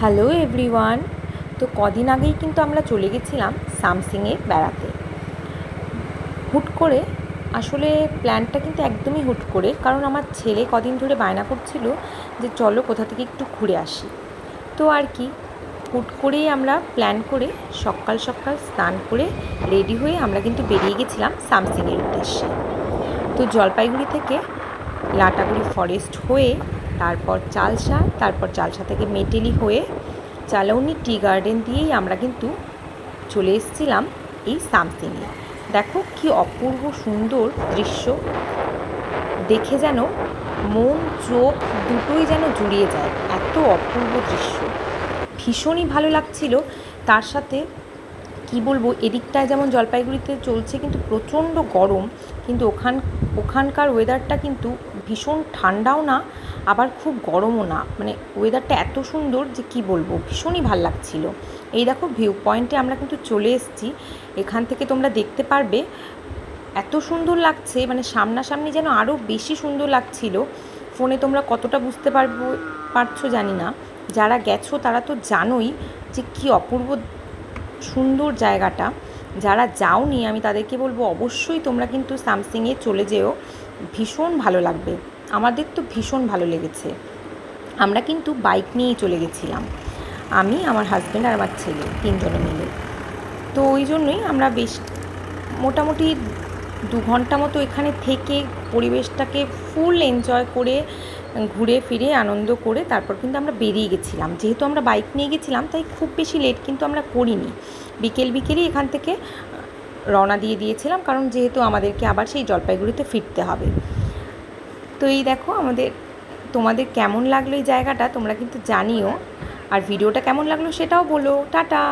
Hello everyone. তো কদিন আগেই কিন্তু আমরা চলে গেছিলাম সামসিংয়ে বেড়াতে। হুট করে, আসলে প্ল্যানটা কিন্তু একদমই হুট করে, কারণ আমার ছেলে কদিন ধরে বায়না করছিল যে চলো কোথা থেকে একটু ঘুরে আসি। তো আর কি, হুট করেই আমরা প্ল্যান করে সকাল সকাল স্নান করে রেডি হয়ে আমরা কিন্তু বেরিয়ে গেছিলাম সামসিংয়ের উদ্দেশ্যে। তো জলপাইগুড়ি থেকে লাটাগুড়ি ফরেস্ট হয়ে তারপর চালসা তারপর চালসা থেকে মেটেলি হয়ে চালাউনি টি গার্ডেন দিয়েই আমরা কিন্তু চলে এসেছিলাম এই সামসিংয়ে দেখো কি অপূর্ব সুন্দর দৃশ্য। দেখে যেন মন, চোখ দুটোই যেন জুড়িয়ে যায়। এত অপূর্ব দৃশ্য। ভীষণই ভালো লাগছিল। তার সাথে কি বলব, এদিকটায় যেমন জলপাইগুড়িতে চলছে কিন্তু প্রচণ্ড গরম, কিন্তু ওখান, ওখানকার ওয়েদারটা কিন্তু ভীষণ ঠান্ডাও না, আবার খুব গরমও না। মানে ওয়েদারটা এত সুন্দর যে কি বলব, ভীষণই ভালো লাগছিল। এই দেখো ভিউ পয়েন্টে আমরা কিন্তু চলে এসেছি। এখান থেকে তোমরা দেখতে পারবে, এত সুন্দর লাগছে মানে সামনাসামনি যেন আরও বেশি সুন্দর লাগছিল। ফোনে তোমরা কতটা বুঝতে পারব, পারছ জানি না। যারা গেছো তারা তো জানোই যে কী অপূর্ব সুন্দর জায়গাটা। যারা যাওনি, আমি তাদেরকে বলব অবশ্যই তোমরা কিন্তু স্যামসিংয়ে চলে যেও। ভীষণ ভালো লাগবে। আমাদের তো ভীষণ ভালো লেগেছে। আমরা কিন্তু বাইক নিয়েই চলে গেছিলাম। আমি, আমার হাজব্যান্ড আর আমার ছেলে, তিনজনে মিলে। তো ওই জন্যই আমরা বেশ মোটামুটি দু ঘণ্টা মতো এখানে থেকে পরিবেশটাকে ফুল এনজয় করে ঘুরে ফিরে আনন্দ করে তারপর কিন্তু আমরা বেরিয়ে গেছিলাম। যেহেতু আমরা বাইক নিয়ে গেছিলাম, তাই খুব বেশি লেট কিন্তু আমরা করিনি। বিকেল বিকেলই এখান থেকে রওনা দিয়ে দিয়েছিলাম, কারণ যেহেতু আমাদেরকে আবার সেই জলপাইগুড়িতে ফিরতে হবে। তো এই দেখো আমাদের, তোমাদের কেমন লাগল এই জায়গাটা তোমরা কিন্তু জানিও। আর ভিডিওটা কেমন লাগল সেটাও বলো। টাটা!